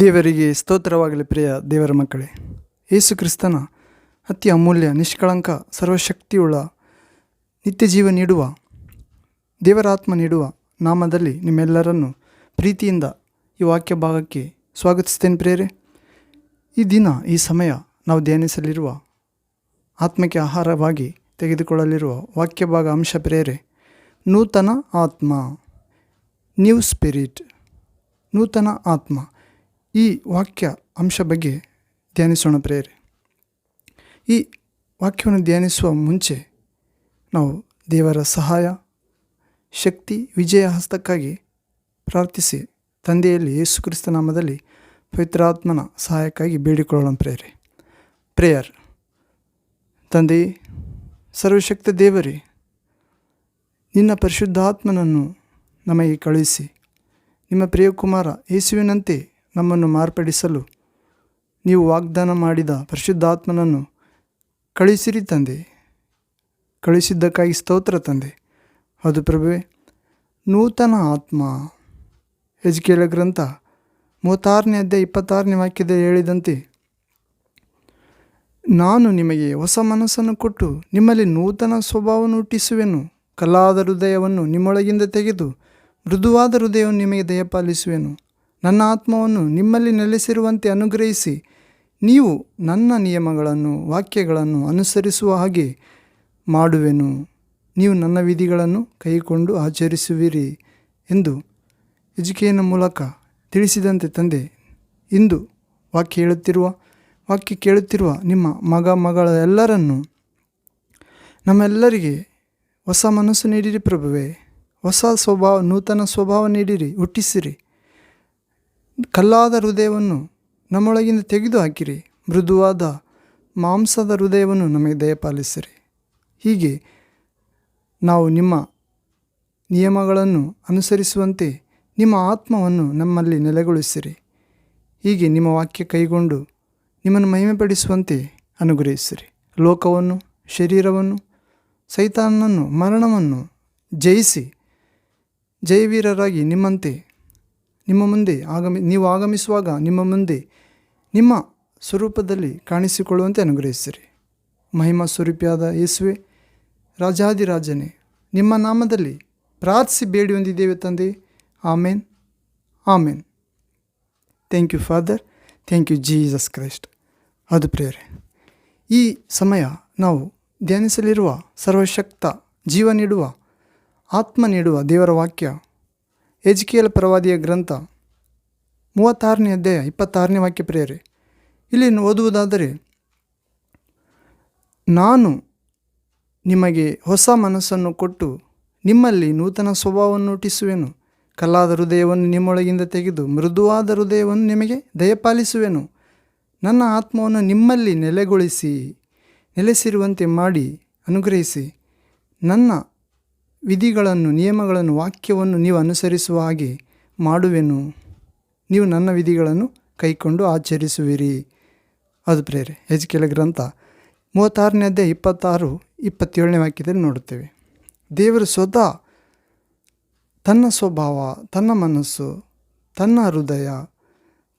ದೇವರಿಗೆ ಸ್ತೋತ್ರವಾಗಲಿ ಪ್ರಿಯ ದೇವರ ಮಕ್ಕಳೇ. ಯೇಸು ಕ್ರಿಸ್ತನ ಅತಿ ಅಮೂಲ್ಯ, ನಿಷ್ಕಳಂಕ, ಸರ್ವಶಕ್ತಿಯುಳ್ಳ ನಿತ್ಯ ಜೀವ ನೀಡುವ, ದೇವರಾತ್ಮ ನೀಡುವ ನಾಮದಲ್ಲಿ ನಿಮ್ಮೆಲ್ಲರನ್ನು ಪ್ರೀತಿಯಿಂದ ಈ ವಾಕ್ಯ ಭಾಗಕ್ಕೆ ಸ್ವಾಗತಿಸ್ತೇನೆ ಪ್ರೇರೆ ಈ ದಿನ, ಈ ಸಮಯ ನಾವು ಧ್ಯಾನಿಸಲಿರುವ ಆತ್ಮಕ್ಕೆ ಆಹಾರವಾಗಿ ತೆಗೆದುಕೊಳ್ಳಲಿರುವ ವಾಕ್ಯ ಭಾಗ ಅಂಶ ಪ್ರೇರೆ ನೂತನ ಆತ್ಮ, ನ್ಯೂ ಸ್ಪಿರಿಟ್, ನೂತನ ಆತ್ಮ. ಈ ವಾಕ್ಯ ಅಂಶ ಬಗ್ಗೆ ಧ್ಯಾನಿಸೋಣ ಪ್ರೇರೆ ಈ ವಾಕ್ಯವನ್ನು ಧ್ಯಾನಿಸುವ ಮುಂಚೆ ನಾವು ದೇವರ ಸಹಾಯ, ಶಕ್ತಿ, ವಿಜಯ ಹಸ್ತಕ್ಕಾಗಿ ಪ್ರಾರ್ಥಿಸಿ ತಂದೆಯಲ್ಲಿ ಯೇಸು ಕ್ರಿಸ್ತ ನಾಮದಲ್ಲಿ ಪವಿತ್ರಾತ್ಮನ ಸಹಾಯಕ್ಕಾಗಿ ಬೇಡಿಕೊಳ್ಳೋಣ ಪ್ರೇರೆ ಪ್ರೇಯರ್, ತಂದೆ, ಸರ್ವಶಕ್ತ ದೇವರೇ, ನಿನ್ನ ಪರಿಶುದ್ಧಾತ್ಮನನ್ನು ನಮಗೆ ಕಳುಹಿಸಿ, ನಿಮ್ಮ ಪ್ರಿಯಕುಮಾರ ಯೇಸುವಿನಂತೆ ನಮ್ಮನ್ನು ಮಾರ್ಪಡಿಸಲು ನೀವು ವಾಗ್ದಾನ ಮಾಡಿದ ಪರಿಶುದ್ಧಾತ್ಮನನ್ನು ಕಳಿಸಿರಿ ತಂದೆ. ಕಳಿಸಿದ್ದಕ್ಕಾಗಿ ಸ್ತೋತ್ರ ತಂದೆ. ಅದು ಪ್ರಭುವೆ, ನೂತನ ಆತ್ಮ. ಹೆಜ್ಕೆಲ ಗ್ರಂಥ ಮೂವತ್ತಾರನೇ ಅಧ್ಯಾಯ ಇಪ್ಪತ್ತಾರನೇ ವಾಕ್ಯದ ಹೇಳಿದಂತೆ, ನಾನು ನಿಮಗೆ ಹೊಸ ಮನಸ್ಸನ್ನು ಕೊಟ್ಟು ನಿಮ್ಮಲ್ಲಿ ನೂತನ ಸ್ವಭಾವವನ್ನು ಹುಟ್ಟಿಸುವೆನು. ಕಲಾದ ಹೃದಯವನ್ನು ನಿಮ್ಮೊಳಗಿಂದ ತೆಗೆದು ಮೃದುವಾದ ಹೃದಯವನ್ನು ನಿಮಗೆ ದಯಪಾಲಿಸುವೆನು. ನನ್ನ ಆತ್ಮವನ್ನು ನಿಮ್ಮಲ್ಲಿ ನೆಲೆಸಿರುವಂತೆ ಅನುಗ್ರಹಿಸಿ, ನೀವು ನನ್ನ ನಿಯಮಗಳನ್ನು, ವಾಕ್ಯಗಳನ್ನು ಅನುಸರಿಸುವ ಹಾಗೆ ಮಾಡುವೆನು. ನೀವು ನನ್ನ ವಿಧಿಗಳನ್ನು ಕೈಕೊಂಡು ಆಚರಿಸುವಿರಿ ಎಂದು ಎಜುಕೆಯನ್ನ ಮೂಲಕ ತಿಳಿಸಿದಂತೆ ತಂದೆ, ಇಂದು ವಾಕ್ಯ ಹೇಳುತ್ತಿರುವ, ವಾಕ್ಯ ಕೇಳುತ್ತಿರುವ ನಿಮ್ಮ ಮಗ, ಮಗಳ ಎಲ್ಲರನ್ನು ನಮ್ಮೆಲ್ಲರಿಗೆ ಹೊಸ ಮನಸ್ಸು ನೀಡಿರಿ ಪ್ರಭುವೆ. ಹೊಸ ಸ್ವಭಾವ, ನೂತನ ಸ್ವಭಾವ ನೀಡಿರಿ, ಹುಟ್ಟಿಸಿರಿ. ಕಲ್ಲಾದ ಹೃದಯವನ್ನು ನಮ್ಮೊಳಗಿಂದ ತೆಗೆದು ಹಾಕಿರಿ. ಮೃದುವಾದ ಮಾಂಸದ ಹೃದಯವನ್ನು ನಮಗೆ ದಯಪಾಲಿಸಿರಿ. ಹೀಗೆ ನಾವು ನಿಮ್ಮ ನಿಯಮಗಳನ್ನು ಅನುಸರಿಸುವಂತೆ ನಿಮ್ಮ ಆತ್ಮವನ್ನು ನಮ್ಮಲ್ಲಿ ನೆಲೆಗೊಳಿಸಿರಿ. ಹೀಗೆ ನಿಮ್ಮ ವಾಕ್ಯ ಕೈಗೊಂಡು ನಿಮ್ಮನ್ನು ಮಹಿಮೆಪಡಿಸುವಂತೆ ಅನುಗ್ರಹಿಸಿರಿ. ಲೋಕವನ್ನು, ಶರೀರವನ್ನು ಸೈತಾನನ್ನು ಮರಣವನ್ನು ಜಯಿಸಿ ಜಯವೀರರಾಗಿ ನಿಮ್ಮಂತೆ ನಿಮ್ಮ ಮುಂದೆ ಆಗಮಿ, ನೀವು ಆಗಮಿಸುವಾಗ ನಿಮ್ಮ ಮುಂದೆ ನಿಮ್ಮ ಸ್ವರೂಪದಲ್ಲಿ ಕಾಣಿಸಿಕೊಳ್ಳುವಂತೆ ಅನುಗ್ರಹಿಸಿರಿ. ಮಹಿಮಾ ಸ್ವರೂಪಿಯಾದ ಯೇಸುವೆ ರಾಜಾದಿರಾಜನೇ ನಿಮ್ಮ ನಾಮದಲ್ಲಿ ಪ್ರಾರ್ಥಿಸಿ ಬೇಡಿ ಹೊಂದಿದ್ದೇವೆ ತಂದೆ. Amen. Amen. Thank you father thank you Jesus Christ ಅದು ಪ್ರೇರೆ ಈ ಸಮಯ ನಾವು ಧ್ಯಾನಿಸಲಿರುವ ಸರ್ವಶಕ್ತ ಜೀವ ನೀಡುವ, ಆತ್ಮ ನೀಡುವ ದೇವರ ವಾಕ್ಯ ಎಜ್ಕೇಲ್ ಪ್ರವಾದಿಯ ಗ್ರಂಥ, ಮೂವತ್ತಾರನೇ ಅಧ್ಯಾಯ, ಇಪ್ಪತ್ತಾರನೇ ವಾಕ್ಯ ಪ್ರೇರಿ ಇಲ್ಲಿ ಓದುವುದಾದರೆ, ನಾನು ನಿಮಗೆ ಹೊಸ ಮನಸ್ಸನ್ನು ಕೊಟ್ಟು ನಿಮ್ಮಲ್ಲಿ ನೂತನ ಸ್ವಭಾವವನ್ನು ಹುಟ್ಟಿಸುವೆನು. ಕಲ್ಲಾದ ಹೃದಯವನ್ನು ನಿಮ್ಮೊಳಗಿಂದ ತೆಗೆದು ಮೃದುವಾದ ಹೃದಯವನ್ನು ನಿಮಗೆ ದಯಪಾಲಿಸುವೆನು. ನನ್ನ ಆತ್ಮವನ್ನು ನಿಮ್ಮಲ್ಲಿ ನೆಲೆಗೊಳಿಸಿ, ನೆಲೆಸಿರುವಂತೆ ಮಾಡಿ, ಅನುಗ್ರಹಿಸಿ. ನನ್ನ ವಿಧಿಗಳನ್ನು, ನಿಯಮಗಳನ್ನು, ವಾಕ್ಯವನ್ನು ನೀವು ಅನುಸರಿಸುವ ಹಾಗೆ ಮಾಡುವೆನು. ನೀವು ನನ್ನ ವಿಧಿಗಳನ್ನು ಕೈಕೊಂಡು ಆಚರಿಸುವಿರಿ. ಅದು ಪ್ರೇರೆ, ಹೆಜ್ಕೆಲ ಗ್ರಂಥ ಮೂವತ್ತಾರನೇ ಅಧ್ಯಾಯ ಇಪ್ಪತ್ತಾರು, ಇಪ್ಪತ್ತೇಳನೇ ವಾಕ್ಯದಲ್ಲಿ ನೋಡುತ್ತೇವೆ. ದೇವರು ಸ್ವತಃ ತನ್ನ ಸ್ವಭಾವ, ತನ್ನ ಮನಸ್ಸು, ತನ್ನ ಹೃದಯ,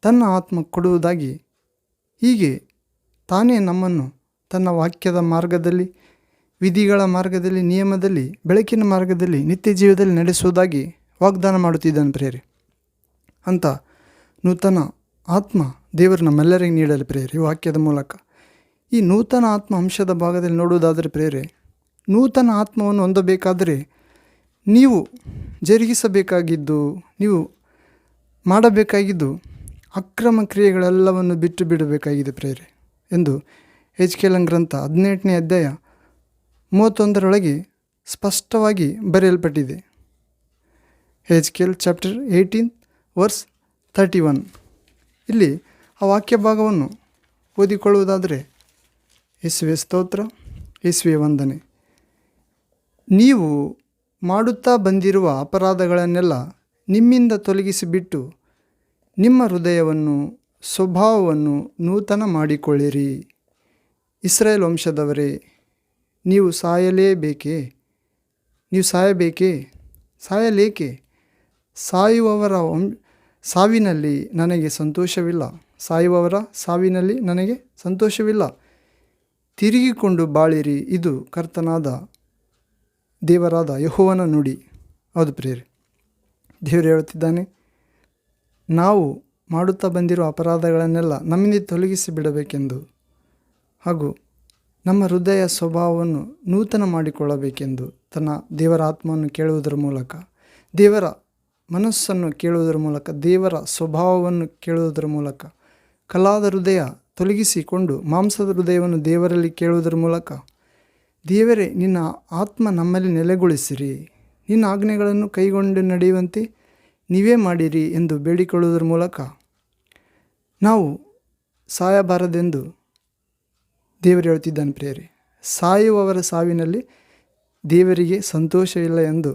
ತನ್ನ ಆತ್ಮ ಕೊಡುವುದಾಗಿ ಹೀಗೆ ತಾನೇ ನಮ್ಮನ್ನು ತನ್ನ ವಾಕ್ಯದ ಮಾರ್ಗದಲ್ಲಿ ವಿಧಿಗಳ ಮಾರ್ಗದಲ್ಲಿ, ನಿಯಮದಲ್ಲಿ, ಬೆಳಕಿನ ಮಾರ್ಗದಲ್ಲಿ, ನಿತ್ಯ ಜೀವದಲ್ಲಿ ನಡೆಸುವುದಾಗಿ ವಾಗ್ದಾನ ಮಾಡುತ್ತಿದ್ದಾನೆ ಪ್ರೇರಿ ಅಂತ ನೂತನ ಆತ್ಮ ದೇವರು ನಮ್ಮೆಲ್ಲರಿಗೆ ನೀಡಲಿ ಪ್ರೇರಿ ವಾಕ್ಯದ ಮೂಲಕ. ಈ ನೂತನ ಆತ್ಮ ಅಂಶದ ಭಾಗದಲ್ಲಿ ನೋಡುವುದಾದರೆ ಪ್ರೇರೆ ನೂತನ ಆತ್ಮವನ್ನು ಹೊಂದಬೇಕಾದರೆ ನೀವು ಜರುಗಿಸಬೇಕಾಗಿದ್ದು, ನೀವು ಮಾಡಬೇಕಾಗಿದ್ದು ಅಕ್ರಮ ಕ್ರಿಯೆಗಳೆಲ್ಲವನ್ನು ಬಿಟ್ಟು ಬಿಡಬೇಕಾಗಿದೆ ಪ್ರೇರೆ ಎಂದು ಎಚ್ ಕೆಲಂ ಗ್ರಂಥ ಹದಿನೆಂಟನೇ ಅಧ್ಯಾಯ ಮೂವತ್ತೊಂದರೊಳಗೆ ಸ್ಪಷ್ಟವಾಗಿ ಬರೆಯಲ್ಪಟ್ಟಿದೆ. Ezekiel chapter eighteen, verse thirty one. ಇಲ್ಲಿ ಆ ವಾಕ್ಯ ಭಾಗವನ್ನು ಓದಿಕೊಳ್ಳುವುದಾದರೆ, ಯೇಸುವೆ ಸ್ತೋತ್ರ, ಯೇಸುವೆ ವಂದನೆ. ನೀವು ಮಾಡುತ್ತಾ ಬಂದಿರುವ ಅಪರಾಧಗಳನ್ನೆಲ್ಲ ನಿಮ್ಮಿಂದ ತೊಲಗಿಸಿಬಿಟ್ಟು ನಿಮ್ಮ ಹೃದಯವನ್ನು, ಸ್ವಭಾವವನ್ನು ನೂತನ ಮಾಡಿಕೊಳ್ಳಿರಿ. ಇಸ್ರೇಲ್ ವಂಶದವರೇ ನೀವು ಸಾಯಲೇಬೇಕೇ? ನೀವು ಸಾಯಬೇಕೇ? ಸಾಯಲೇಕೆ? ಸಾಯುವವರ ಸಾವಿನಲ್ಲಿ ನನಗೆ ಸಂತೋಷವಿಲ್ಲ. ಸಾಯುವವರ ಸಾವಿನಲ್ಲಿ ನನಗೆ ಸಂತೋಷವಿಲ್ಲ. ತಿರುಗಿಕೊಂಡು ಬಾಳಿರಿ, ಇದು ಕರ್ತನಾದ ದೇವರಾದ ಯಹೋವನ ನುಡಿ. ಹೌದು ಪ್ರೇರಿ ದೇವರು ಹೇಳುತ್ತಿದ್ದಾನೆ, ನಾವು ಮಾಡುತ್ತಾ ಬಂದಿರುವ ಅಪರಾಧಗಳನ್ನೆಲ್ಲ ನಮ್ಮಿಂದ ತೊಲಗಿಸಿ ಬಿಡಬೇಕೆಂದು. ಹಾಗೂ ನಮ್ಮ ಹೃದಯ ಸ್ವಭಾವವನ್ನು ನೂತನ ಮಾಡಿಕೊಳ್ಳಬೇಕೆಂದು ತನ್ನ ದೇವರ ಆತ್ಮವನ್ನು ಕೇಳುವುದರ ಮೂಲಕ, ದೇವರ ಮನಸ್ಸನ್ನು ಕೇಳುವುದರ ಮೂಲಕ, ದೇವರ ಸ್ವಭಾವವನ್ನು ಕೇಳುವುದರ ಮೂಲಕ, ಕಲಾದ ಹೃದಯ ತೊಲಗಿಸಿಕೊಂಡು ಮಾಂಸದ ಹೃದಯವನ್ನು ದೇವರಲ್ಲಿ ಕೇಳುವುದರ ಮೂಲಕ, ದೇವರೇ, ನಿನ್ನ ಆತ್ಮ ನಮ್ಮಲ್ಲಿ ನೆಲೆಗೊಳಿಸಿರಿ. ನಿನ್ನ ಆಜ್ಞೆಗಳನ್ನು ಕೈಗೊಂಡು ನಡೆಯುವಂತೆ ನೀವೇ ಮಾಡಿರಿ ಎಂದು ಬೇಡಿಕೊಳ್ಳುವುದರ ಮೂಲಕ ನಾವು ಸಾಯಬಾರದೆಂದು ದೇವರು ಹೇಳುತ್ತಿದ್ದಾನೆ ಪ್ರೇರಿ ಸಾಯುವವರ ಸಾವಿನಲ್ಲಿ ದೇವರಿಗೆ ಸಂತೋಷವಿಲ್ಲ ಎಂದು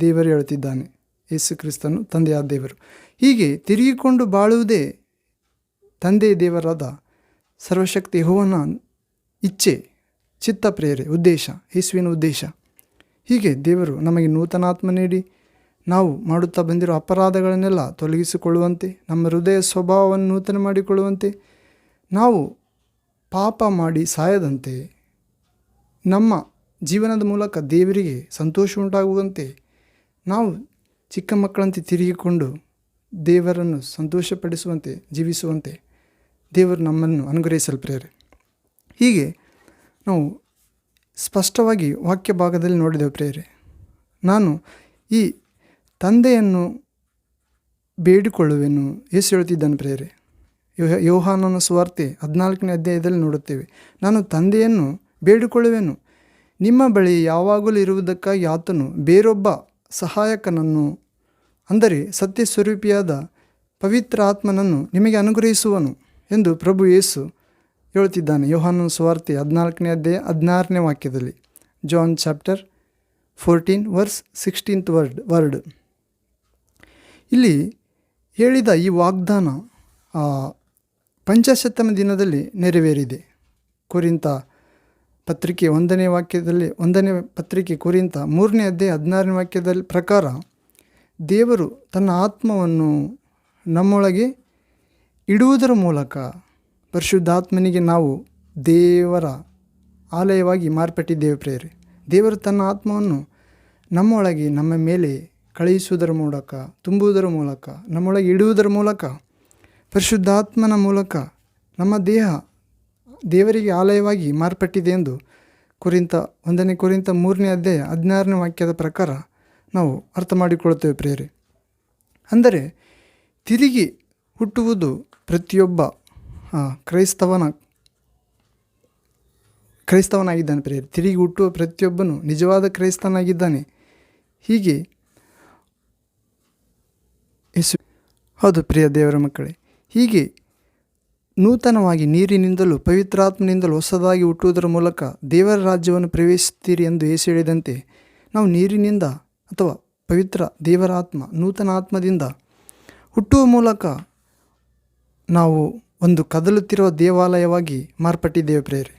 ದೇವರು ಹೇಳುತ್ತಿದ್ದಾನೆ ಯೇಸು ಕ್ರಿಸ್ತನು ತಂದೆಯಾದ ದೇವರು. ಹೀಗೆ ತಿರುಗಿಕೊಂಡು ಬಾಳುವುದೇ ತಂದೆ ದೇವರಾದ ಸರ್ವಶಕ್ತಿ ಹೋವನ ಇಚ್ಛೆ, ಚಿತ್ತ ಪ್ರೇರೆ ಉದ್ದೇಶ, ಯೇಸುವಿನ ಉದ್ದೇಶ. ಹೀಗೆ ದೇವರು ನಮಗೆ ನೂತನಾತ್ಮ ನೀಡಿ, ನಾವು ಮಾಡುತ್ತಾ ಬಂದಿರೋ ಅಪರಾಧಗಳನ್ನೆಲ್ಲ ತೊಲಗಿಸಿಕೊಳ್ಳುವಂತೆ, ನಮ್ಮ ಹೃದಯ ಸ್ವಭಾವವನ್ನು ನೂತನ ಮಾಡಿಕೊಳ್ಳುವಂತೆ, ನಾವು ಪಾಪ ಮಾಡಿ ಸಾಯದಂತೆ ನಮ್ಮ ಜೀವನದ ಮೂಲಕ ದೇವರಿಗೆ ಸಂತೋಷ ಉಂಟಾಗುವಂತೆ ನಾವು ಚಿಕ್ಕ ಮಕ್ಕಳಂತೆ ತಿರುಗಿಕೊಂಡು ದೇವರನ್ನು ಸಂತೋಷಪಡಿಸುವಂತೆ, ಜೀವಿಸುವಂತೆ ದೇವರು ನಮ್ಮನ್ನು ಅನುಗ್ರಹಿಸಲು ಪ್ರೇರೆ ಹೀಗೆ ನಾವು ಸ್ಪಷ್ಟವಾಗಿ ವಾಕ್ಯ ಭಾಗದಲ್ಲಿ ನೋಡಿದೆವು ಪ್ರೇರೆ ನಾನು ಈ ತಂದೆಯನ್ನು ಬೇಡಿಕೊಳ್ಳುವೆನು ಏಸು ಹೇಳ್ತಿದ್ದಾನೆ ಪ್ರೇರೆ ಯೋಹಾನನ ಸುವಾರ್ತೆ ಹದಿನಾಲ್ಕನೇ ಅಧ್ಯಾಯದಲ್ಲಿ ನೋಡುತ್ತೇವೆ. ನಾನು ತಂದೆಯನ್ನು ಬೇಡಿಕೊಳ್ಳುವೆನು. ನಿಮ್ಮ ಬಳಿ ಯಾವಾಗಲೂ ಇರುವುದಕ್ಕಾಗಿ ಆತನು ಬೇರೊಬ್ಬ ಸಹಾಯಕನನ್ನು, ಅಂದರೆ ಸತ್ಯ ಸ್ವರೂಪಿಯಾದ ಪವಿತ್ರ ಆತ್ಮನನ್ನು ನಿಮಗೆ ಅನುಗ್ರಹಿಸುವನು ಎಂದು ಪ್ರಭು ಯೇಸು ಹೇಳುತ್ತಿದ್ದಾನೆ. ಯೋಹಾನನ ಸುವಾರ್ತೆ ಹದಿನಾಲ್ಕನೇ ಅಧ್ಯಾಯ ಹದಿನಾರನೇ ವಾಕ್ಯದಲ್ಲಿ. John chapter fourteen verse sixteenth word word. ಇಲ್ಲಿ ಹೇಳಿದ ಈ ವಾಗ್ದಾನ ಪಂಚಾಶತ್ತಮ ದಿನದಲ್ಲಿ ನೆರವೇರಿದೆ. ಕುರಿತ ಪತ್ರಿಕೆ ಒಂದನೇ ವಾಕ್ಯದಲ್ಲಿ, ಒಂದನೇ ಪತ್ರಿಕೆ ಕುರಿತ ಮೂರನೇ ಅಧ್ಯಾಯ ಹದಿನಾರನೇ ವಾಕ್ಯದಲ್ಲಿ ಪ್ರಕಾರ ದೇವರು ತನ್ನ ಆತ್ಮವನ್ನು ನಮ್ಮೊಳಗೆ ಇಡುವುದರ ಮೂಲಕ ಪರಿಶುದ್ಧಾತ್ಮನಿಗೆ ನಾವು ದೇವರ ಆಲಯವಾಗಿ ಮಾರ್ಪಟ್ಟಿದ್ದೇವೆ ಪ್ರೇರೆ ದೇವರು ತನ್ನ ಆತ್ಮವನ್ನು ನಮ್ಮೊಳಗೆ ನಮ್ಮ ಮೇಲೆ ಕಳುಹಿಸುವುದರ ಮೂಲಕ, ತುಂಬುವುದರ ಮೂಲಕ, ನಮ್ಮೊಳಗೆ ಇಡುವುದರ ಮೂಲಕ ಪರಿಶುದ್ಧಾತ್ಮನ ಮೂಲಕ ನಮ್ಮ ದೇಹ ದೇವರಿಗೆ ಆಲಯವಾಗಿ ಮಾರ್ಪಟ್ಟಿದೆ ಎಂದು ಕುರಿತ ಒಂದನೇ ಕುರಿತ ಮೂರನೇ ಅಧ್ಯಾಯ ಹದಿನಾರನೇ ವಾಕ್ಯದ ಪ್ರಕಾರ ನಾವು ಅರ್ಥ ಮಾಡಿಕೊಳ್ಳುತ್ತೇವೆ ಪ್ರೇರೆ ಅಂದರೆ ತಿರುಗಿ ಹುಟ್ಟುವುದು ಪ್ರತಿಯೊಬ್ಬ ಕ್ರೈಸ್ತವನ, ಕ್ರೈಸ್ತವನಾಗಿದ್ದಾನೆ ಪ್ರಿಯರೇ. ತಿರುಗಿ ಹುಟ್ಟುವ ಪ್ರತಿಯೊಬ್ಬನು ನಿಜವಾದ ಕ್ರೈಸ್ತನಾಗಿದ್ದಾನೆ. ಹೀಗೆ ಹೌದು ಪ್ರಿಯ ದೇವರ ಮಕ್ಕಳೇ ಹೀಗೆ ನೂತನವಾಗಿ ನೀರಿನಿಂದಲೂ ಪವಿತ್ರಾತ್ಮನಿಂದಲೂ ಹೊಸದಾಗಿ ಹುಟ್ಟುವುದರ ಮೂಲಕ ದೇವರ ರಾಜ್ಯವನ್ನು ಪ್ರವೇಶಿಸುತ್ತೀರಿ ಎಂದು ಏಸು ಹೇಳಿದಂತೆ ನಾವು ನೀರಿನಿಂದ ಅಥವಾ ಪವಿತ್ರ ದೇವರಾತ್ಮ ನೂತನ ಆತ್ಮದಿಂದ ಹುಟ್ಟುವ ಮೂಲಕ ನಾವು ಒಂದು ಕದಲುತ್ತಿರುವ ದೇವಾಲಯವಾಗಿ ಮಾರ್ಪಟ್ಟಿದ್ದೇವೆ ಪ್ರೇರೆ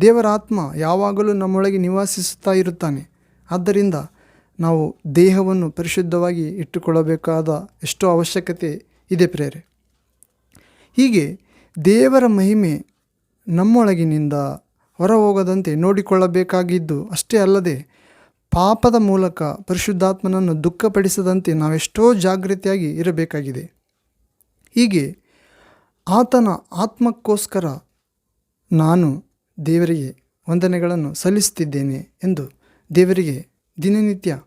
ದೇವರ ಆತ್ಮ ಯಾವಾಗಲೂ ನಮ್ಮೊಳಗೆ ನಿವಾಸಿಸುತ್ತಾ ಇರುತ್ತಾನೆ. ಆದ್ದರಿಂದ ನಾವು ದೇಹವನ್ನು ಪರಿಶುದ್ಧವಾಗಿ ಇಟ್ಟುಕೊಳ್ಳಬೇಕಾದ ಎಷ್ಟೋ ಅವಶ್ಯಕತೆ ಇದೆ ಪ್ರೇರೆ ಹೀಗೆ ದೇವರ ಮಹಿಮೆ ನಮ್ಮೊಳಗಿನಿಂದ ಹೊರ ಹೋಗದಂತೆ ನೋಡಿಕೊಳ್ಳಬೇಕಾಗಿದ್ದು ಅಷ್ಟೇ ಅಲ್ಲದೆ ಪಾಪದ ಮೂಲಕ ಪರಿಶುದ್ಧಾತ್ಮನನ್ನು ದುಃಖಪಡಿಸದಂತೆ ನಾವೆಷ್ಟೋ ಜಾಗೃತಿಯಾಗಿ ಇರಬೇಕಾಗಿದೆ. ಹೀಗೆ ಆತನ ಆತ್ಮಕ್ಕೋಸ್ಕರ ನಾನು ದೇವರಿಗೆ ವಂದನೆಗಳನ್ನು ಸಲ್ಲಿಸುತ್ತಿದ್ದೇನೆ ಎಂದು ದೇವರಿಗೆ ದಿನನಿತ್ಯ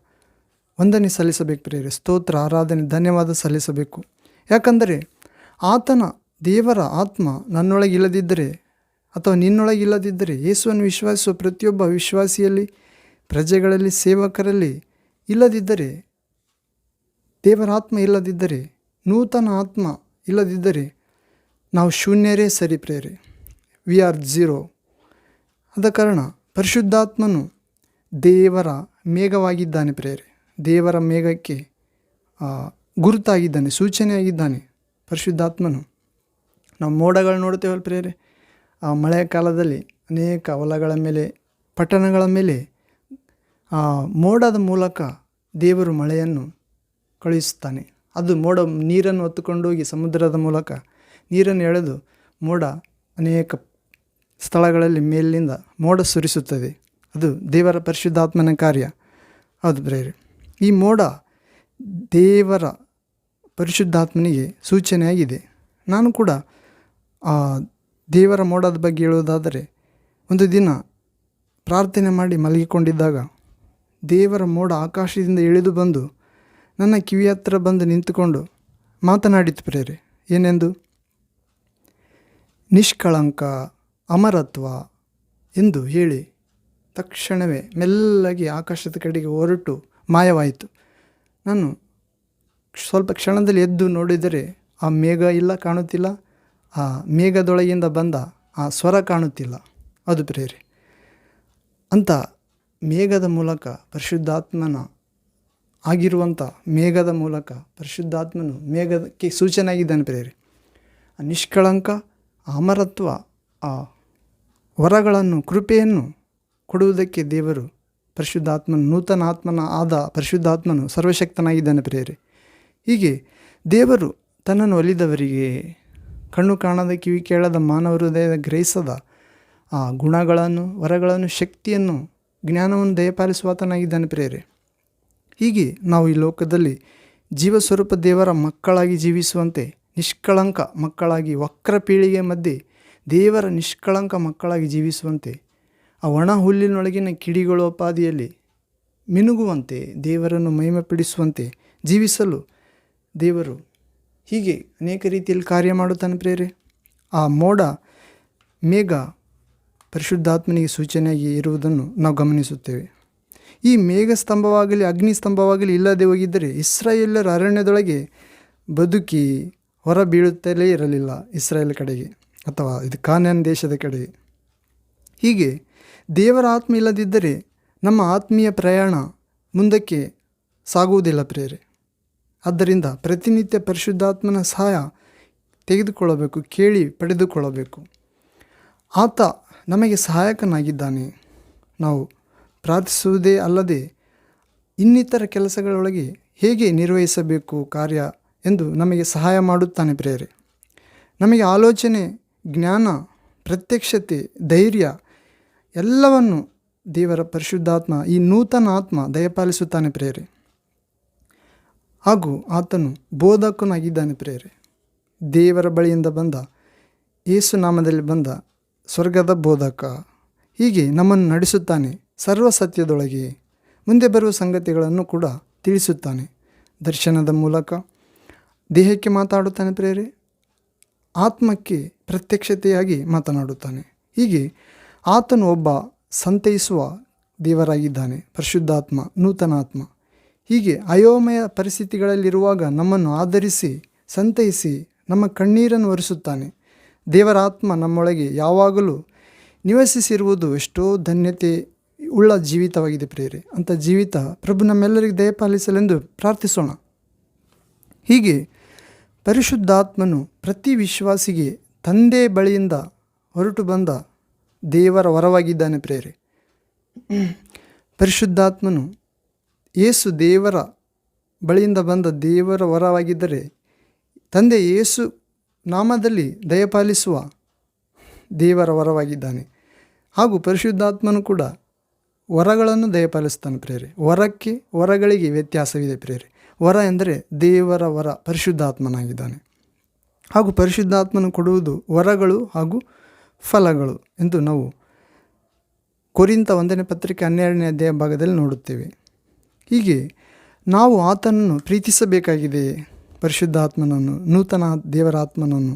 ವಂದನೆ ಸಲ್ಲಿಸಬೇಕು ಪ್ರೇರೆ ಸ್ತೋತ್ರ, ಆರಾಧನೆ, ಧನ್ಯವಾದ ಸಲ್ಲಿಸಬೇಕು. ಯಾಕಂದರೆ ಆತನ ದೇವರ ಆತ್ಮ ನನ್ನೊಳಗಿಲ್ಲದಿದ್ದರೆ ಅಥವಾ ನಿನ್ನೊಳಗೆ ಇಲ್ಲದಿದ್ದರೆ ಯೇಸುವನ್ನು ವಿಶ್ವಾಸಿಸುವ ಪ್ರತಿಯೊಬ್ಬ ವಿಶ್ವಾಸಿಯಲ್ಲಿ, ಪ್ರಜೆಗಳಲ್ಲಿ, ಸೇವಕರಲ್ಲಿ ಇಲ್ಲದಿದ್ದರೆ, ದೇವರ ಆತ್ಮ ಇಲ್ಲದಿದ್ದರೆ, ನೂತನ ಆತ್ಮ ಇಲ್ಲದಿದ್ದರೆ ನಾವು ಶೂನ್ಯರೇ ಸರಿ ಪ್ರೇರೆ ವಿ ಆರ್ ಝೀರೋ. ಆದ ಕಾರಣ ಪರಿಶುದ್ಧಾತ್ಮನು ದೇವರ ಮೇಘವಾಗಿದ್ದಾನೆ ಪ್ರೇರೆ ದೇವರ ಮೇಘಕ್ಕೆ ಗುರುತಾಗಿದ್ದಾನೆ, ಸೂಚನೆಯಾಗಿದ್ದಾನೆ ಪರಿಶುದ್ಧಾತ್ಮನು. ನಾವು ಮೋಡಗಳು ನೋಡ್ತೇವಲ್ಲ ಪ್ರಿಯರೇ, ಆ ಮಳೆ ಕಾಲದಲ್ಲಿ ಅನೇಕ ಹೊಲಗಳ ಮೇಲೆ, ಪಟ್ಟಣಗಳ ಮೇಲೆ, ಆ ಮೋಡದ ಮೂಲಕ ದೇವರು ಮಳೆಯನ್ನು ಕಳುಹಿಸುತ್ತಾನೆ. ಅದು ಮೋಡ ನೀರನ್ನು ಹೊತ್ತುಕೊಂಡೋಗಿ ಸಮುದ್ರದ ಮೂಲಕ ನೀರನ್ನು ಎಳೆದು ಮೋಡ ಅನೇಕ ಸ್ಥಳಗಳಲ್ಲಿ ಮೇಲಿನಿಂದ ಮೋಡ ಸುರಿಸುತ್ತದೆ. ಅದು ದೇವರ ಪರಿಶುದ್ಧಾತ್ಮನ ಕಾರ್ಯ. ಹೌದು ಪ್ರೇರೆ ಈ ಮೋಡ ದೇವರ ಪರಿಶುದ್ಧಾತ್ಮನಿಗೆ ಸೂಚನೆಯಾಗಿದೆ. ನಾನು ಕೂಡ ಆ ದೇವರ ಮೋಡದ ಬಗ್ಗೆ ಹೇಳುವುದಾದರೆ, ಒಂದು ದಿನ ಪ್ರಾರ್ಥನೆ ಮಾಡಿ ಮಲಗಿಕೊಂಡಿದ್ದಾಗ ದೇವರ ಮೋಡ ಆಕಾಶದಿಂದ ಇಳಿದು ಬಂದು ನನ್ನ ಕಿವಿ ಹತ್ರ ಬಂದು ನಿಂತುಕೊಂಡು ಮಾತನಾಡಿತು ಪ್ರೇರೆ, ಏನೆಂದು? ನಿಷ್ಕಳಂಕ, ಅಮರತ್ವ ಎಂದು ಹೇಳಿ ತಕ್ಷಣವೇ ಮೆಲ್ಲಗೆ ಆಕಾಶದ ಕಡೆಗೆ ಹೊರಟು ಮಾಯವಾಯಿತು. ನಾನು ಸ್ವಲ್ಪ ಕ್ಷಣದಲ್ಲಿ ಎದ್ದು ನೋಡಿದರೆ ಆ ಮೇಘ ಇಲ್ಲ, ಕಾಣುತ್ತಿಲ್ಲ. ಆ ಮೇಘದೊಳಗಿಂದ ಬಂದ ಆ ಸ್ವರ ಕಾಣುತ್ತಿಲ್ಲ. ಅದು ಪ್ರೇರೆ, ಅಂತ ಮೇಘದ ಮೂಲಕ ಪರಿಶುದ್ಧಾತ್ಮನ ಆಗಿರುವಂಥ ಮೇಘದ ಮೂಲಕ ಪರಿಶುದ್ಧಾತ್ಮನು ಮೇಘಕ್ಕೆ ಸೂಚನೆ ಆಗಿದ್ದಾನೆ ಪ್ರೇರೆ. ಆ ನಿಷ್ಕಳಂಕ ಅಮರತ್ವ, ಆ ವರಗಳನ್ನು, ಕೃಪೆಯನ್ನು ಕೊಡುವುದಕ್ಕೆ ದೇವರು ಪರಿಶುದ್ಧಾತ್ಮನು, ನೂತನ ಆತ್ಮನ ಆದ ಪರಿಶುದ್ಧಾತ್ಮನು ಸರ್ವಶಕ್ತನಾಗಿದ್ದಾನೆ ಪ್ರೇರೆ. ಹೀಗೆ ದೇವರು ತನ್ನನ್ನು ಒಲಿದವರಿಗೆ ಕಣ್ಣು ಕಾಣದ ಕಿವಿ ಕೇಳದ ಮಾನವ ಹೃದಯದ ಗ್ರಹಿಸದ ಆ ಗುಣಗಳನ್ನು, ವರಗಳನ್ನು, ಶಕ್ತಿಯನ್ನು, ಜ್ಞಾನವನ್ನು ದಯಪಾಲಿಸುವಾತನಾಗಿದ್ದಾನೆ ಪ್ರೇರೆ ಹೀಗೆ ನಾವು ಈ ಲೋಕದಲ್ಲಿ ಜೀವಸ್ವರೂಪ ದೇವರ ಮಕ್ಕಳಾಗಿ ಜೀವಿಸುವಂತೆ ನಿಷ್ಕಳಂಕ ಮಕ್ಕಳಾಗಿ ವಕ್ರ ಪೀಳಿಗೆ ಮಧ್ಯೆ ದೇವರ ನಿಷ್ಕಳಂಕ ಮಕ್ಕಳಾಗಿ ಜೀವಿಸುವಂತೆ ಆ ಒಣ ಹುಲ್ಲಿನೊಳಗಿನ ಕಿಡಿಗಳೋಪಾದಿಯಲ್ಲಿ ಮಿನುಗುವಂತೆ ದೇವರನ್ನು ಮಹಿಮೆಪಡಿಸುವಂತೆ ಜೀವಿಸಲು ದೇವರು ಹೀಗೆ ಅನೇಕ ರೀತಿಯಲ್ಲಿ ಕಾರ್ಯ ಮಾಡುತ್ತಾನೆ ಪ್ರೇರೆ ಆ ಮೋಡ ಮೇಘ ಪರಿಶುದ್ಧಾತ್ಮನಿಗೆ ಸೂಚನೆಯಾಗಿ ಇರುವುದನ್ನು ನಾವು ಗಮನಿಸುತ್ತೇವೆ. ಈ ಮೇಘ ಸ್ತಂಭವಾಗಲಿ, ಅಗ್ನಿ ಸ್ತಂಭವಾಗಲಿ ಇಲ್ಲದೆ ಹೋಗಿದ್ದರೆ ಇಸ್ರಾಯೇಲರ ಅರಣ್ಯದೊಳಗೆ ಬದುಕಿ ಹೊರ ಬೀಳುತ್ತಲೇ ಇರಲಿಲ್ಲ ಇಸ್ರಾಯೇಲ್ ಕಡೆಗೆ ಅಥವಾ ಇದು ಕಾನನ್ ದೇಶದ ಕಡೆಗೆ. ಹೀಗೆ ದೇವರ ಆತ್ಮ ಇಲ್ಲದಿದ್ದರೆ ನಮ್ಮ ಆತ್ಮೀಯ ಪ್ರಯಾಣ ಮುಂದಕ್ಕೆ ಸಾಗುವುದಿಲ್ಲ ಪ್ರೇರೆ ಆದ್ದರಿಂದ ಪ್ರತಿನಿತ್ಯ ಪರಿಶುದ್ಧಾತ್ಮನ ಸಹಾಯ ತೆಗೆದುಕೊಳ್ಳಬೇಕು, ಕೇಳಿ ಪಡೆದುಕೊಳ್ಳಬೇಕು. ಆತ ನಮಗೆ ಸಹಾಯಕನಾಗಿದ್ದಾನೆ. ನಾವು ಪ್ರಾರ್ಥಿಸುವುದೇ ಅಲ್ಲದೆ ಇನ್ನಿತರ ಕೆಲಸಗಳೊಳಗೆ ಹೇಗೆ ನಿರ್ವಹಿಸಬೇಕು ಕಾರ್ಯ ಎಂದು ನಮಗೆ ಸಹಾಯ ಮಾಡುತ್ತಾನೆ ಪ್ರೇರೆ ನಮಗೆ ಆಲೋಚನೆ, ಜ್ಞಾನ, ಪ್ರತ್ಯಕ್ಷತೆ, ಧೈರ್ಯ ಎಲ್ಲವನ್ನು ದೇವರ ಪರಿಶುದ್ಧಾತ್ಮ, ಈ ನೂತನ ಆತ್ಮ ದಯಪಾಲಿಸುತ್ತಾನೆ ಪ್ರೇರೆ ಹಾಗೂ ಆತನು ಬೋಧಕನಾಗಿದ್ದಾನೆ ಪ್ರೇರೆ ದೇವರ ಬಳಿಯಿಂದ ಬಂದ ಯೇಸು ನಾಮದಲ್ಲಿ ಬಂದ ಸ್ವರ್ಗದ ಬೋಧಕ. ಹೀಗೆ ನಮ್ಮನ್ನು ನಡೆಸುತ್ತಾನೆ ಸರ್ವ ಸತ್ಯದೊಳಗೆ. ಮುಂದೆ ಬರುವ ಸಂಗತಿಗಳನ್ನು ಕೂಡ ತಿಳಿಸುತ್ತಾನೆ. ದರ್ಶನದ ಮೂಲಕ ದೇಹಕ್ಕೆ ಮಾತಾಡುತ್ತಾನೆ ಪ್ರೇರೆ ಆತ್ಮಕ್ಕೆ ಪ್ರತ್ಯಕ್ಷತೆಯಾಗಿ ಮಾತನಾಡುತ್ತಾನೆ. ಹೀಗೆ ಆತನು ಒಬ್ಬ ಸಂತೈಸುವ ದೇವರಾಗಿದ್ದಾನೆ. ಪರಿಶುದ್ಧಾತ್ಮ ನೂತನ ಆತ್ಮ ಹೀಗೆ ಅಯೋಮಯ ಪರಿಸ್ಥಿತಿಗಳಲ್ಲಿರುವಾಗ ನಮ್ಮನ್ನು ಆಧರಿಸಿ, ಸಂತೈಸಿ ನಮ್ಮ ಕಣ್ಣೀರನ್ನು ಒರೆಸುತ್ತಾನೆ. ದೇವರ ಆತ್ಮ ನಮ್ಮೊಳಗೆ ಯಾವಾಗಲೂ ನಿವಸಿಸಿರುವುದು ಎಷ್ಟೋ ಧನ್ಯತೆ ಉಳ್ಳ ಜೀವಿತವಾಗಿದೆ ಪ್ರೇರೆ ಅಂತ ಜೀವಿತ ಪ್ರಭು ನಮ್ಮೆಲ್ಲರಿಗೆ ದಯಪಾಲಿಸಲೆಂದು ಪ್ರಾರ್ಥಿಸೋಣ. ಹೀಗೆ ಪರಿಶುದ್ಧಾತ್ಮನು ಪ್ರತಿ ವಿಶ್ವಾಸಿಗೆ ತಂದೆ ಬಳಿಯಿಂದ ಹೊರಟು ಬಂದ ದೇವರ ವರವಾಗಿದ್ದಾನೆ ಪ್ರೇರೆ ಪರಿಶುದ್ಧಾತ್ಮನು ಯೇಸು ದೇವರ ಬಳಿಯಿಂದ ಬಂದ ದೇವರ ವರವಾಗಿದ್ದರೆ ತಂದೆ ಯೇಸು ನಾಮದಲ್ಲಿ ದಯಪಾಲಿಸುವ ದೇವರ ವರವಾಗಿದ್ದಾನೆ. ಹಾಗೂ ಪರಿಶುದ್ಧಾತ್ಮನು ಕೂಡ ವರಗಳನ್ನು ದಯಪಾಲಿಸ್ತಾನೆ ಪ್ರೇರೆ ವರಕ್ಕೆ ವರಗಳಿಗೆ ವ್ಯತ್ಯಾಸವಿದೆ ಪ್ರೇರೆ ವರ ಎಂದರೆ ದೇವರ ವರ, ಪರಿಶುದ್ಧಾತ್ಮನಾಗಿದ್ದಾನೆ. ಹಾಗೂ ಪರಿಶುದ್ಧಾತ್ಮನು ಕೊಡುವುದು ವರಗಳು ಹಾಗೂ ಫಲಗಳು ಎಂದು ನಾವು ಕೊರಿಂತ ಒಂದನೇ ಪತ್ರಿಕೆ ಹನ್ನೆರಡನೇ ಅಧ್ಯಾಯ ಭಾಗದಲ್ಲಿ ನೋಡುತ್ತೇವೆ. ಹೀಗೆ ನಾವು ಆತನನ್ನು ಪ್ರೀತಿಸಬೇಕಾಗಿದೆ. ಪರಿಶುದ್ಧಾತ್ಮನನ್ನು, ನೂತನ ದೇವರಾತ್ಮನನ್ನು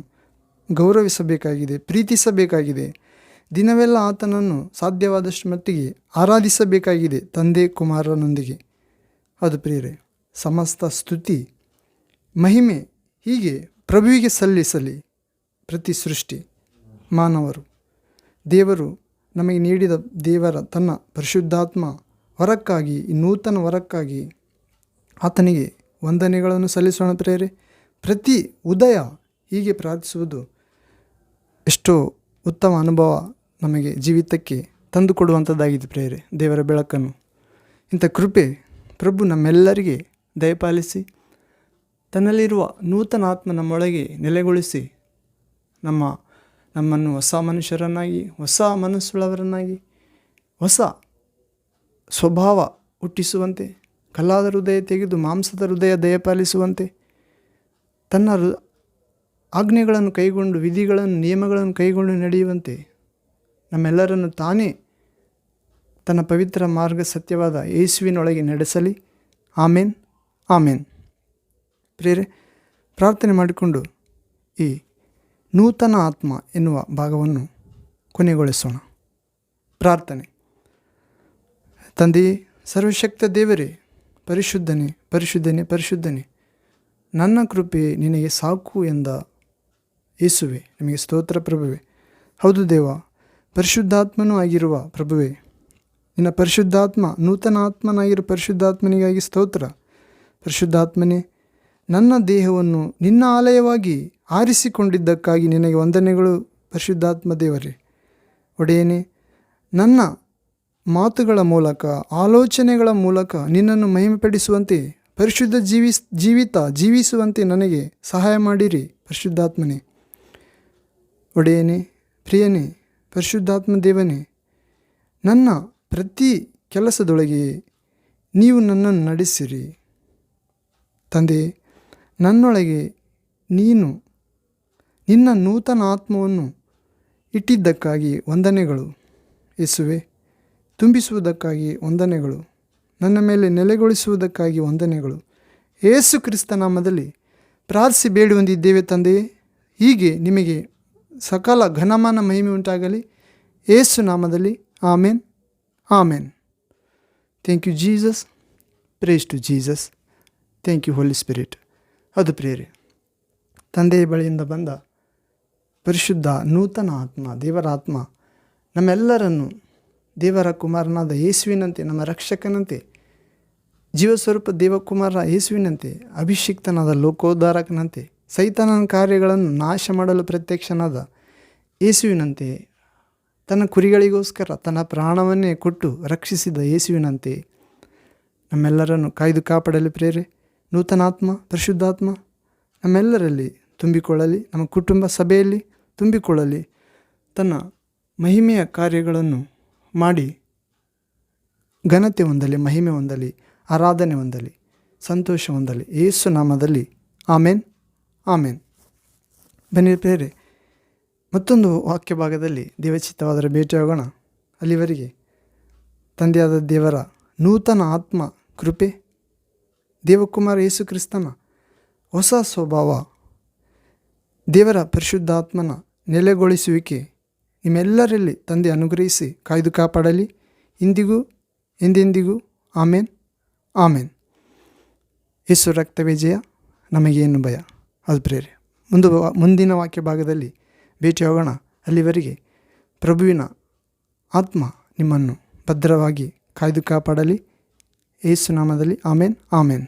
ಗೌರವಿಸಬೇಕಾಗಿದೆ, ಪ್ರೀತಿಸಬೇಕಾಗಿದೆ. ದಿನವೆಲ್ಲ ಆತನನ್ನು ಸಾಧ್ಯವಾದಷ್ಟು ಮಟ್ಟಿಗೆ ಆರಾಧಿಸಬೇಕಾಗಿದೆ ತಂದೆ ಕುಮಾರನೊಂದಿಗೆ ಅದು ಪ್ರಿಯರೇ, ಸಮಸ್ತ ಸ್ತುತಿ, ಮಹಿಮೆ ಹೀಗೆ ಪ್ರಭುವಿಗೆ ಸಲ್ಲಿಸಲಿ ಪ್ರತಿ ಸೃಷ್ಟಿ ಮಾನವರು. ದೇವರು ನಮಗೆ ನೀಡಿದ ದೇವರ ತನ್ನ ಪರಿಶುದ್ಧಾತ್ಮ ವರಕ್ಕಾಗಿ, ಈ ನೂತನ ವರಕ್ಕಾಗಿ ಆತನಿಗೆ ವಂದನೆಗಳನ್ನು ಸಲ್ಲಿಸೋಣ ಪ್ರೇರೆ ಪ್ರತಿ ಉದಯ ಹೀಗೆ ಪ್ರಾರ್ಥಿಸುವುದು ಎಷ್ಟೋ ಉತ್ತಮ ಅನುಭವ ನಮಗೆ ಜೀವಿತಕ್ಕೆ ತಂದುಕೊಡುವಂಥದ್ದಾಗಿದೆ ಪ್ರೇರೆ ದೇವರ ಬೆಳಕನ್ನು, ಇಂಥ ಕೃಪೆ ಪ್ರಭು ನಮ್ಮೆಲ್ಲರಿಗೆ ದಯಪಾಲಿಸಿ, ತನ್ನಲ್ಲಿರುವ ನೂತನ ಆತ್ಮ ನಮ್ಮೊಳಗೆ ನೆಲೆಗೊಳಿಸಿ, ನಮ್ಮ ನಮ್ಮನ್ನು ಹೊಸ ಮನುಷ್ಯರನ್ನಾಗಿ, ಹೊಸ ಮನಸ್ಸುಳ್ಳವರನ್ನಾಗಿ, ಹೊಸ ಸ್ವಭಾವ ಹುಟ್ಟಿಸುವಂತೆ ಕಲ್ಲಾದ ಹೃದಯ ತೆಗೆದು ಮಾಂಸದ ಹೃದಯ ದಯಪಾಲಿಸುವಂತೆ, ತನ್ನ ಹೃ ಆಜ್ಞೆಗಳನ್ನು ಕೈಗೊಂಡು ವಿಧಿಗಳನ್ನು, ನಿಯಮಗಳನ್ನು ಕೈಗೊಂಡು ನಡೆಯುವಂತೆ, ನಮ್ಮೆಲ್ಲರನ್ನು ತಾನೇ ತನ್ನ ಪವಿತ್ರ ಮಾರ್ಗ ಸತ್ಯವಾದ ಯೇಸುವಿನೊಳಗೆ ನಡೆಸಲಿ. ಆಮೇನ್. ಆಮೇನ್. ಪ್ರೇರೆ ಪ್ರಾರ್ಥನೆ ಮಾಡಿಕೊಂಡು ಈ ನೂತನ ಆತ್ಮ ಎನ್ನುವ ಭಾಗವನ್ನು ಕೊನೆಗೊಳಿಸೋಣ. ಪ್ರಾರ್ಥನೆ. ತಂದೆಯೇ ಸರ್ವಶಕ್ತ ದೇವರೇ, ಪರಿಶುದ್ಧನೇ ಪರಿಶುದ್ಧನೇ ಪರಿಶುದ್ಧನೇ, ನನ್ನ ಕೃಪೆ ನಿನಗೆ ಸಾಕು ಎಂದ ಯೇಸುವೆ. ನಿಮಗೆ ಸ್ತೋತ್ರ ಪ್ರಭುವೆ. ಹೌದು ದೇವ, ಪರಿಶುದ್ಧಾತ್ಮನೂ ಆಗಿರುವ ಪ್ರಭುವೆ. ನಿನ್ನ ಪರಿಶುದ್ಧಾತ್ಮ ನೂತನ ಆತ್ಮನಾಗಿರುವ ಪರಿಶುದ್ಧಾತ್ಮನಿಗಾಗಿ ಸ್ತೋತ್ರ. ಪರಿಶುದ್ಧಾತ್ಮನೇ, ನನ್ನ ದೇಹವನ್ನು ನಿನ್ನ ಆಲಯವಾಗಿ ಆರಿಸಿಕೊಂಡಿದ್ದಕ್ಕಾಗಿ ನಿನಗೆ ವಂದನೆಗಳು, ಪರಿಶುದ್ಧಾತ್ಮ ದೇವರೇ. ಒಡೆಯನೇ, ನನ್ನ ಮಾತುಗಳ ಮೂಲಕ, ಆಲೋಚನೆಗಳ ಮೂಲಕ ನಿನ್ನನ್ನು ಮಹಿಮೆಪಡಿಸುವಂತೆ, ಪರಿಶುದ್ಧ ಜೀವಿಸ್ ಜೀವಿತ ಜೀವಿಸುವಂತೆ ನನಗೆ ಸಹಾಯ ಮಾಡಿರಿ, ಪರಿಶುದ್ಧಾತ್ಮನೇ. ಒಡೆಯನೇ, ಪ್ರಿಯನೇ, ಪರಿಶುದ್ಧಾತ್ಮ ದೇವನೇ, ನನ್ನ ಪ್ರತಿ ಕೆಲಸದೊಳಗೆ ನೀವು ನನ್ನನ್ನು ನಡೆಸಿರಿ. ತಂದೆ, ನನ್ನೊಳಗೆ ನೀನು, ನಿನ್ನ ನೂತನ ಆತ್ಮವನ್ನು ಇಟ್ಟಿದ್ದಕ್ಕಾಗಿ ವಂದನೆಗಳು. ಯೇಸುವೆ ತುಂಬಿಸುವುದಕ್ಕಾಗಿ ವಂದನೆಗಳು, ನನ್ನ ಮೇಲೆ ನೆಲೆಗೊಳಿಸುವುದಕ್ಕಾಗಿ ವಂದನೆಗಳು. ಏಸು ಕ್ರಿಸ್ತ ನಾಮದಲ್ಲಿ ಪ್ರಾರ್ಥಿಸಿ ಬೇಡಿ ಹೊಂದಿದ್ದೇವೆ ತಂದೆಯೇ, ಹೀಗೆ ನಿಮಗೆ ಸಕಲ ಘನಮಾನ ಮಹಿಮೆ ಉಂಟಾಗಲಿ. ಏಸು ನಾಮದಲ್ಲಿ amen amen. Thank you Jesus praise to Jesus thank you holy spirit ಅದು ಪ್ರೇರೆ ತಂದೆಯ ಬಳಿಯಿಂದ ಬಂದ ಪರಿಶುದ್ಧ ನೂತನ ಆತ್ಮ ದೇವರ ಆತ್ಮ ನಮ್ಮೆಲ್ಲರನ್ನು ದೇವರ ಕುಮಾರನಾದ ಯೇಸುವಿನಂತೆ, ನಮ್ಮ ರಕ್ಷಕನಂತೆ, ಜೀವಸ್ವರೂಪ ದೇವಕುಮಾರ ಯೇಸುವಿನಂತೆ, ಅಭಿಷಿಕ್ತನಾದ ಲೋಕೋದ್ಧಾರಕನಂತೆ, ಸೈತಾನನ ಕಾರ್ಯಗಳನ್ನು ನಾಶ ಮಾಡಲು ಪ್ರತ್ಯಕ್ಷನಾದ ಯೇಸುವಿನಂತೆ, ತನ್ನ ಕುರಿಗಳಿಗೋಸ್ಕರ ತನ್ನ ಪ್ರಾಣವನ್ನೇ ಕೊಟ್ಟು ರಕ್ಷಿಸಿದ ಯೇಸುವಿನಂತೆ, ನಮ್ಮೆಲ್ಲರನ್ನು ಕಾಯ್ದು ಕಾಪಾಡಲಿ ಪ್ರೇರೆ ನೂತನಾತ್ಮ ಪರಿಶುದ್ಧಾತ್ಮ, ನಮ್ಮೆಲ್ಲರಲ್ಲಿ ತುಂಬಿಕೊಳ್ಳಲಿ, ನಮ್ಮ ಕುಟುಂಬ ಸಭೆಯಲ್ಲಿ ತುಂಬಿಕೊಳ್ಳಲಿ, ತನ್ನ ಮಹಿಮೆಯ ಕಾರ್ಯಗಳನ್ನು ಮಾಡಿ ಘನತೆ ಹೊಂದಲಿ, ಮಹಿಮೆ ಹೊಂದಲಿ, ಆರಾಧನೆ ಹೊಂದಲಿ, ಸಂತೋಷ ಹೊಂದಲಿ, ಏಸು ನಾಮದಲ್ಲಿ. ಆಮೇನ್. ಆಮೇನ್. ಬನ್ನಿ ಪ್ರೇರೆ, ಮತ್ತೊಂದು ವಾಕ್ಯ ಭಾಗದಲ್ಲಿ ದೇವಚಿತ್ತವಾದರೆ ಭೇಟಿಯಾಗೋಣ ಅಲ್ಲಿವರೆಗೆ ತಂದೆಯಾದ ದೇವರ ನೂತನ ಆತ್ಮ ಕೃಪೆ, ದೇವಕುಮಾರ ಯೇಸು ಕ್ರಿಸ್ತನ ಹೊಸ ಸ್ವಭಾವ, ದೇವರ ಪರಿಶುದ್ಧಾತ್ಮನ ನೆಲೆಗೊಳಿಸುವಿಕೆ ನಿಮ್ಮೆಲ್ಲರಲ್ಲಿ ತಂದೆ ಅನುಗ್ರಹಿಸಿ ಕಾಯ್ದು ಕಾಪಾಡಲಿ. ಇಂದಿಗೂ, ಎಂದೆಂದಿಗೂ, ಆಮೇನ್ ಆಮೇನ್. ಯೇಸು ರಕ್ತ ವಿಜಯ ನಮಗೇನು ಭಯ? ಅದು ಪ್ರೇರೆ, ಮುಂದು ಮುಂದಿನ ವಾಕ್ಯ ಭಾಗದಲ್ಲಿ ಭೇಟಿ ಹೋಗೋಣ ಅಲ್ಲಿವರೆಗೆ ಪ್ರಭುವಿನ ಆತ್ಮ ನಿಮ್ಮನ್ನು ಭದ್ರವಾಗಿ ಕಾಯ್ದು ಕಾಪಾಡಲಿ. ಯೇಸು ನಾಮದಲ್ಲಿ ಆಮೇನ್ ಆಮೇನ್.